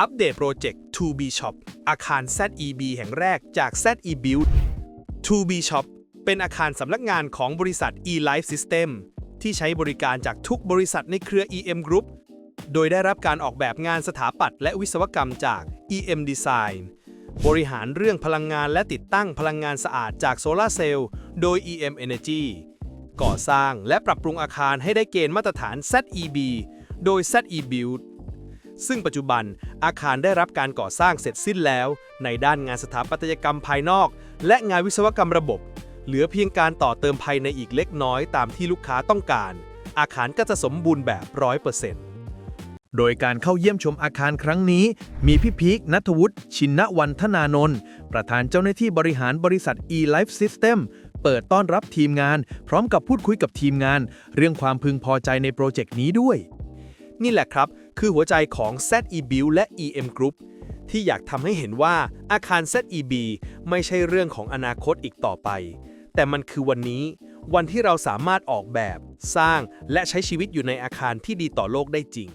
อัปเดตโปรเจกต์ 2B Shop อาคาร ZEB แห่งแรกจาก ZE Build 2B Shop เป็นอาคารสำนักงานของบริษัท eLife System ที่ใช้บริการจากทุกบริษัทในเครือ EM Group โดยได้รับการออกแบบงานสถาปัตย์และวิศวกรรมจาก EM Design บริหารเรื่องพลังงานและติดตั้งพลังงานสะอาดจากโซลาร์เซลล์โดย EM Energy ก่อสร้างและปรับปรุงอาคารให้ได้เกณฑ์มาตรฐาน ZEB โดย ZE Build ซึ่งปัจจุบันอาคารได้รับการก่อสร้างเสร็จสิ้นแล้ว ในด้านงานสถาปัตยกรรมภายนอก และงานวิศวกรรมระบบ เหลือเพียงการต่อเติมภายในอีกเล็กน้อยตามที่ลูกค้าต้องการ อาคารก็จะสมบูรณ์แบบ100%โดยการเข้าเยี่ยมชมอาคารครั้งนี้ มีพี่พีคนัทวุฒิชินวันธนานนท์ประธานเจ้าหน้าที่บริหารบริษัท eLife System เปิดต้อนรับทีมงาน พร้อมกับพูดคุยกับทีมงาน เรื่องความพึงพอใจในโปรเจกต์นี้ด้วย นี่แหละครับ คือหัวใจของ ZE Build และ EM Group ที่อยากทำให้เห็นว่าอาคาร ZEB ไม่ใช่เรื่องของอนาคตอีกต่อไป แต่มันคือวันนี้ วันที่เราสามารถออกแบบ สร้างและใช้ชีวิตอยู่ในอาคารที่ดีต่อโลกได้จริง